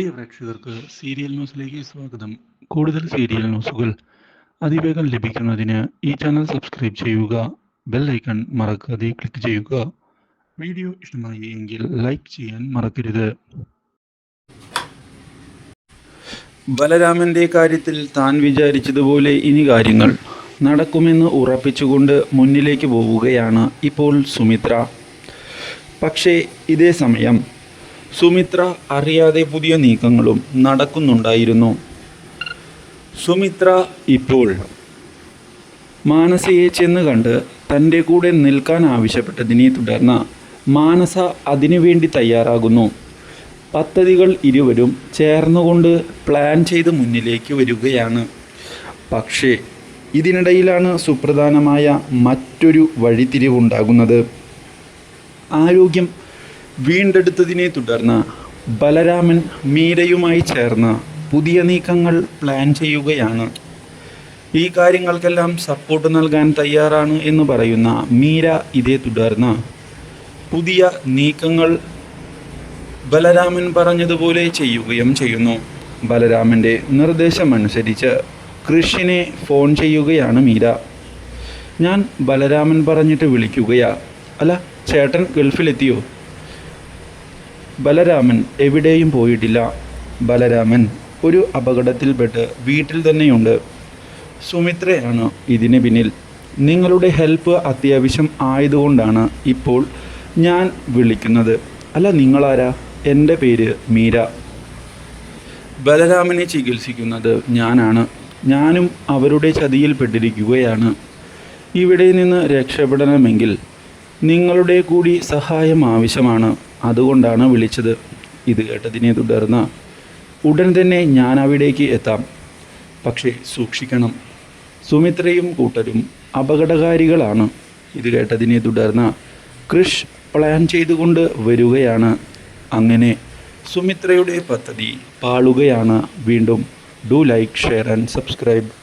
പ്രിയ പ്രേക്ഷകർക്ക് സീരിയൽ ന്യൂസിലേക്ക് സ്വാഗതം. കൂടുതൽ സീരിയൽ ന്യൂസുകൾ അതിവേഗം ലഭിക്കുന്നതിന് ഈ ചാനൽ സബ്സ്ക്രൈബ് ചെയ്യുക ബെൽ ഐക്കൺ മറക്കാതെ ക്ലിക്ക് ചെയ്യുക. വീഡിയോ ഇഷ്ടമായി എങ്കിൽ ലൈക്ക് ചെയ്യാൻ മറക്കരുത്. ബലരാമന്റെ കാര്യത്തിൽ താൻ വിചാരിച്ചതുപോലെ ഇനി കാര്യങ്ങൾ നടക്കുമെന്ന് ഉറപ്പിച്ചുകൊണ്ട് മുന്നിലേക്ക് പോവുകയാണ് ഇപ്പോൾ സുമിത്ര. പക്ഷേ ഇതേ സമയം സുമിത്ര അറിയാതെ പുതിയ നീക്കങ്ങളും നടക്കുന്നുണ്ടായിരുന്നു. സുമിത്ര ഇപ്പോൾ മാനസയെ ചെന്ന് കണ്ട് തന്റെ കൂടെ നിൽക്കാൻ ആവശ്യപ്പെട്ടതിനെ തുടർന്ന് മാനസ അതിനുവേണ്ടി തയ്യാറാകുന്നു. പദ്ധതികൾ ഇരുവരും ചേർന്നുകൊണ്ട് പ്ലാൻ ചെയ്ത് മുന്നിലേക്ക് വരികയാണ്. പക്ഷേ ഇതിനിടയിലാണ് സുപ്രധാനമായ മറ്റൊരു വഴിത്തിരിവുണ്ടാകുന്നത്. ആരോഗ്യം വീണ്ടെടുത്തതിനെ തുടർന്ന് ബലരാമൻ മീരയുമായി ചേർന്ന് പുതിയ നീക്കങ്ങൾ പ്ലാൻ ചെയ്യുകയാണ്. ഈ കാര്യങ്ങൾക്കെല്ലാം സപ്പോർട്ട് നൽകാൻ തയ്യാറാണ് എന്ന് പറയുന്ന മീര ഇതേ തുടർന്ന് പുതിയ നീക്കങ്ങൾ ബലരാമൻ പറഞ്ഞതുപോലെ ചെയ്യുകയും ചെയ്യുന്നു. ബലരാമന്റെ നിർദ്ദേശമനുസരിച്ച് കൃഷിനെ ഫോൺ ചെയ്യുകയാണ് മീര. ഞാൻ ബലരാമൻ പറഞ്ഞിട്ട് വിളിക്കുകയാ. അല്ല ചേട്ടൻ ഗൾഫിലെത്തിയോ? ബലരാമൻ എവിടെയും പോയിട്ടില്ല. ബലരാമൻ ഒരു അപകടത്തിൽപ്പെട്ട് വീട്ടിൽ തന്നെയുണ്ട്. സുമിത്രയാണ് ഇതിന് പിന്നിൽ. നിങ്ങളുടെ ഹെൽപ്പ് അത്യാവശ്യം ആയതുകൊണ്ടാണ് ഇപ്പോൾ ഞാൻ വിളിക്കുന്നത്. അല്ല നിങ്ങളാരാ? എന്റെ പേര് മീര. ബലരാമനെ ചികിത്സിക്കുന്നത് ഞാനാണ്. ഞാനും അവരുടെ ചതിയിൽപ്പെട്ടിരിക്കുകയാണ് ഇവിടെ നിന്ന് രക്ഷപ്പെടണമെങ്കിൽ നിങ്ങളുടെ കൂടി സഹായം ആവശ്യമാണ്. അതുകൊണ്ടാണ് വിളിച്ചത്. ഇത് കേട്ടതിനെ തുടർന്ന് ഉടൻ തന്നെ ഞാൻ അവിടേക്ക് എത്താം. പക്ഷേ സൂക്ഷിക്കണം. സുമിത്രയും കൂട്ടരും അപകടകാരികളാണ്. ഇത് കേട്ടതിനെ തുടർന്ന് കൃഷ് പ്ലാൻ ചെയ്തുകൊണ്ട് വരികയാണ്. അങ്ങനെ സുമിത്രയുടെ പദ്ധതി പാളുകയാണ്. വീണ്ടും do like share and subscribe.